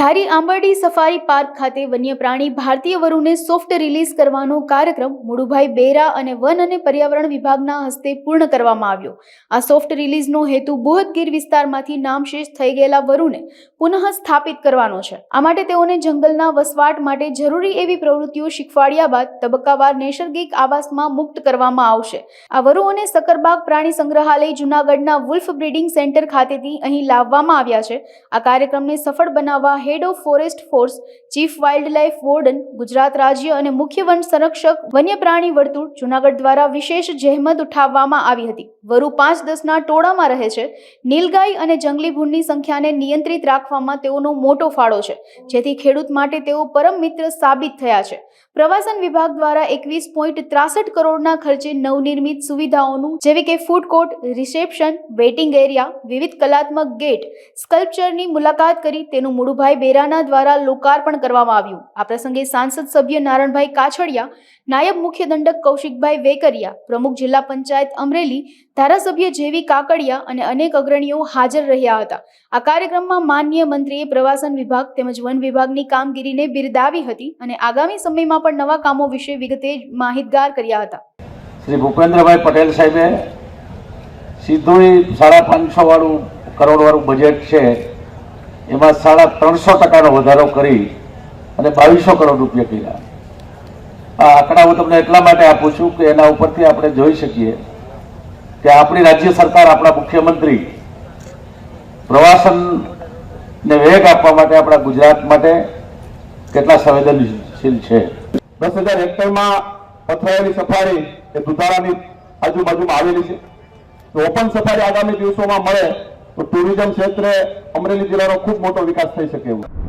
ધારી Ambardi safari park ખાતે વન્ય પ્રાણી ભારતીય વરુને સોફ્ટ રિલીઝ કરવાનો કાર્યક્રમ મુડુભાઈ બેરા અને વન અને પર્યાવરણ વિભાગના હસ્તે પૂર્ણ કરવામાં આવ્યો. આ સોફ્ટ રિલીઝનો હેતુ બોહદગીર વિસ્તારમાંથી નામશેષ થઈ ગયેલા વરુને પુનઃ સ્થાપિત કરવાનો છે. આ માટે તેઓને જંગલના વસવાટ માટે જરૂરી એવી પ્રવૃત્તિઓ શીખવાડ્યા બાદ તબક્કાવાર નૈસર્ગિક આવાસમાં મુક્ત કરવામાં આવશે. આ વરુઓને સકરબાગ પ્રાણી સંગ્રહાલય જૂનાગઢના વુલ્ફ બ્રીડિંગ સેન્ટર ખાતેથી અહીં લાવવામાં આવ્યા છે. આ કાર્યક્રમને સફળ બનાવવા head of forest force chief wildlife warden Gujarat રાજ્ય અને મુખ્ય વન સંરક્ષક વન્ય પ્રાણી વર્તુળ જૂનાગઢ દ્વારા વિશેષ જહેમત ઉઠાવવામાં આવી હતી. વરુ પાંચ દસના ટોળામાં રહે છે. નીલગાય અને જંગલી ભૂંડની સંખ્યાને નિયંત્રિત રાખવામાં તેઓનો મોટો ફાળો છે. જેથી ખેડૂત માટે તેઓ પરમ મિત્ર સાબિત થયા છે. પ્રવાસન વિભાગ દ્વારા એકવીસ પોઈન્ટ ત્રાસઠ કરોડના ખર્ચે નવનિર્મિત સુવિધાઓનું, જેવી કે food court reception waiting area વિવિધ કલાત્મક ગેટ સ્કલ્પચરની મુલાકાત કરી તેનું મુડુભાઈ બેરાના દ્વારા લોકાર્પણ કરવામાં આવ્યું. આ પ્રસંગે સાંસદ સભ્ય નારણભાઈ કાછડિયા, નાયબ મુખ્ય દંડક કૌશિકભાઈ વેકરિયા, પ્રમુખ જિલ્લા પંચાયત અમરેલી, ધારાસભ્ય જેવી કાકડિયા અને અનેક અગ્રણીઓ હાજર રહ્યા હતા. આ કાર્યક્રમમાં માનનીય મંત્રીએ પ્રવાસન વિભાગ તેમજ વન વિભાગની કામગીરીને બિરદાવી હતી અને આગામી સમયમાં પણ નવા કામો વિશે વિગતે માહિતગાર કર્યા હતા. શ્રી ભૂપેન્દ્રભાઈ પટેલ સાહેબે સીધું સાડા પાંચસો વાળું કરોડ વાળું બજેટ છે એમાં સાડા ત્રણસો ટકાનો વધારો કરી અને બાવીસો કરોડ રૂપિયા કર્યા. આ આંકડાઓ તમને એટલા માટે આપું છું કે એના ઉપરથી આપણે જોઈ શકીએ કે આપણી રાજ્ય સરકાર, આપણા મુખ્યમંત્રી પ્રવાસનને વેગ આપવા માટે આપણા ગુજરાત માટે કેટલા સંવેદનશીલ છે. દસ હજાર હેક્ટરમાં પથરાયેલી સફારી એ દુધાળાની આજુબાજુમાં આવેલી છે. ઓપન સફારી આગામી દિવસોમાં મળે ટુરિઝમ ક્ષેત્રે અમરેલી જિલ્લાનો ખૂબ મોટો વિકાસ થઈ શકે એવું.